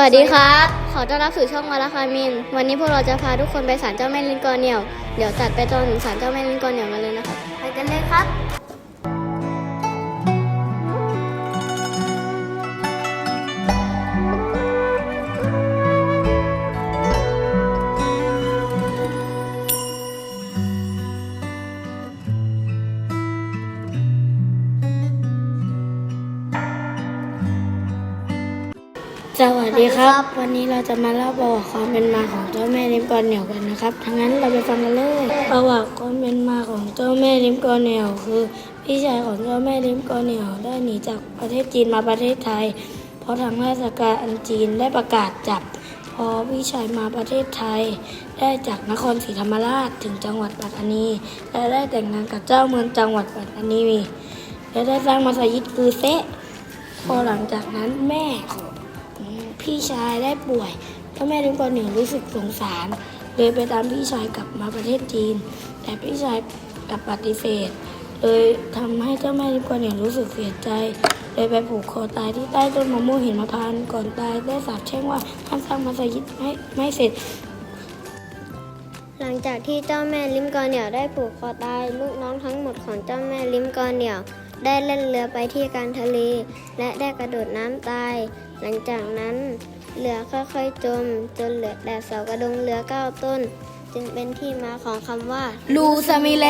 วัสดีครับ ขอต้อนรับสู่ช่องมาราคามิน วันนี้พวกเราจะพาทุกคนไปศาลเจ้าแม่ลินกอเหนียว เดี๋ยวจัดไปจอนถึงศาลเจ้าแม่ลินกอเหนียวกันเลยนะครับ ไปกันเลยครับ ดีครับ วันนี้เราจะมาเล่าประวัติความเป็นมาของเจ้าแม่ลิมกอร์เหนียวกันนะครับทั้งนั้นเราไปฟังกันเลย ประวัติความเป็นมาของเจ้าแม่ลิมกอร์เหนียวคือ พี่ชายของเจ้าแม่ลิมกอร์เหนียวได้หนีจากประเทศจีนมาประเทศไทย เพราะทางราชการจีนได้ประกาศจับ พอพี่ชายมาประเทศไทย ได้จากนครศรีธรรมราชถึงจังหวัดปัตตานี และได้แต่งงานกับเจ้าเมืองจังหวัดปัตตานีและได้สร้างมัสยิดคือเซะพอหลังจากนั้นแม่ของ พี่ชายได้ป่วยเจ้าแม่ลิมกอร์เหนียวรู้สึกสงสารเลยไปตามพี่ชายกลับมาประเทศจีน แต่พี่ชายกลับปฏิเสธเลยทำให้เจ้าแม่ลิมกอร์เหนียวรู้สึกเสียใจ เลยไปผูกคอตายที่ใต้ต้นมะม่วงหินมะพานก่อนตายได้สาปแช่งว่าห้ามสร้างมัสยิดไม่ไม่เสร็จ หลังจากที่เจ้าแม่ลิมกอเหนียวได้ผูกคอตาย ลูกน้องทั้งหมดของเจ้าแม่ลิมกอเหนียว ได้เล่นเรือไปที่กางทะเล และได้กระโดดน้ำตาย หลังจากนั้นเรือค่อยๆจมจนเหลือแต่เสากระดงเรือเก้าต้น จึงเป็นที่มาของคำว่า ลูซามิแล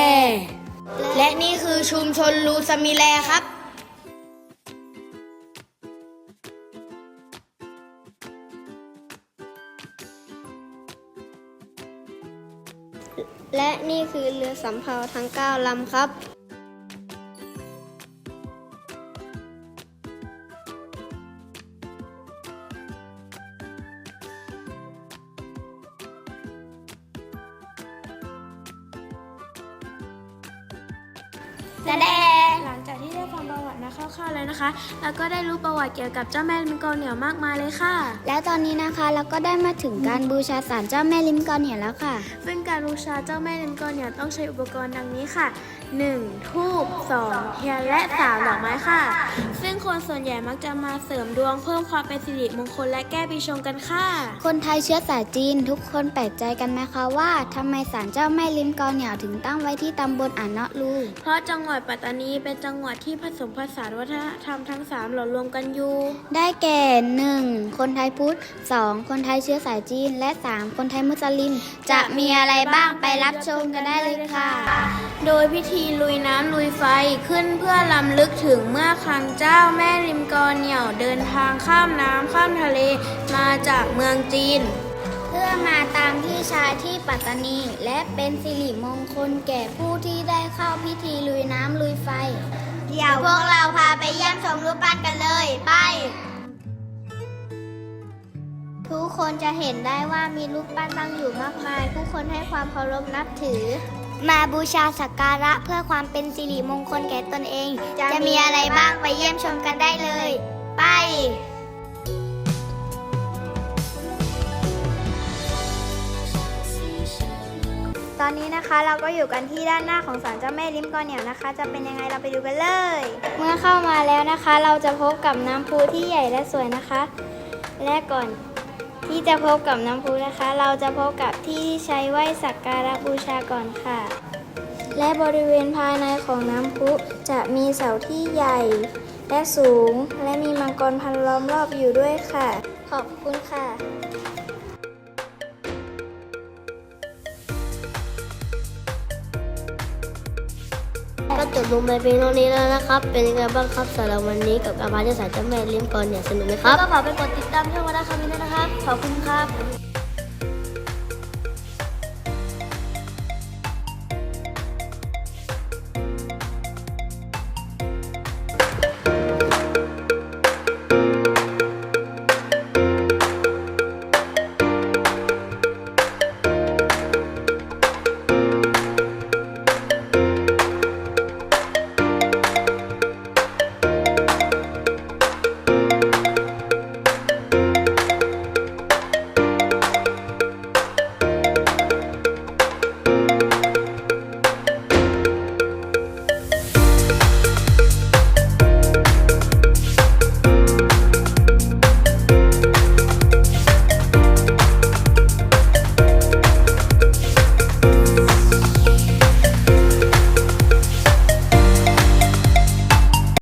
และนี่คือชุมชนลูซามิแลครับและนี่คือเรือสำเภาทั้ง 9 ลำครับ แสดงหลังจากที่ได้ฟังประวัติมาคร่าวๆแล้วนะคะแล้วก็ได้รู้ประวัติเกี่ยวกับเจ้าแม่ลิมกอร์เหนียวมากมายเลยค่ะ และตอนนี้นะคะเราก็ได้มาถึงการบูชาศาลเจ้าแม่ลิมกอร์เหนียวแล้วค่ะ ซึ่งการบูชาเจ้าแม่ลิมกอร์เหนียวต้องใช้อุปกรณ์ดังนี้ค่ะ 1. ทูบ 2. เทียนและ 3 ดอกไม้ค่ะ ซึ่งคนส่วนใหญ่มักจะมาเสริมดวงเพิ่มความเป็นสิริมงคลและแก้ปีชงกันค่ะ คนไทยเชื้อสายจีนทุกคนแปลกใจกันไหมคะว่าทำไมศาลเจ้าแม่ลิมกอร์เหนียวถึงตั้งไว้ที่ตำบลอ่านเนาะลูเพราะจังหวัดปัตตานีเป็นจังหวัดที่ผสมผสานวัฒนธรรมทั้งสามเหล่ารวมกันอยู่ ได้แก่ 1. คนไทยพุทธ 2. คนไทยเชื้อสายจีน และ 3. คนไทยมุสลิม จะมีอะไรบ้างไปรับชมกันได้เลยค่ะ โดยพิธีลุยน้ำลุยไฟขึ้นเพื่อลำลึกถึงเมื่อครั้งเจ้าแม่ริมกอร์เหนี่ยวเดินทางข้ามน้ำข้ามทะเลมาจากเมืองจีน เพื่อมาตามพี่ชายที่ปัตตานี และเป็นสิริมงคลแก่ผู้ที่ได้เข้าพิธีลุยน้ำลุยไฟ เดี๋ยวพวกเราพาไปเยี่ยมชมรูปปั้นกันเลยไป ทุกคนจะเห็นได้ว่ามีรูปปั้นตั้งอยู่มากมาย ผู้คนให้ความเคารพนับถือ มาบูชาสักการะเพื่อความเป็นสิริมงคลแก่ตนเอง จะจะมีมีอะอะไรไรบ้าบ้างงไปเยี่ยมชมกันได้เลย ไปตอนนี้นะคะเราก็อยู่กันที่ด้านหน้าของศาลเจ้าแม่ลิมกอเหนียวนะคะ จะเป็นยังไงเราไปดูกันเลย เมื่อเข้ามาแล้วนะคะ เราจะพบกับน้ำพุที่ใหญ่และสวยนะคะ และก่อน ที่จะพบกับน้ำพุนะคะ เราจะพบกับที่ที่ใช้ไหว้สักการะบูชาก่อนค่ะ และบริเวณภายในของน้ำพุจะมีเสาที่ใหญ่ และสูง และมีมังกรพันล้อมรอบอยู่ด้วยค่ะ ขอบคุณค่ะ จบลงไปเพียงเท่านี้แล้วนะครับ เป็นยังไงบ้างครับสำหรับวันนี้กับการพาเจ้าสายเจ้าแม่ลิ้มก่อนเนี่ยสนุกไหมครับก็ฝากไปกดติดตามช่องวัดคามินด้วยนะครับ ขอบคุณครับ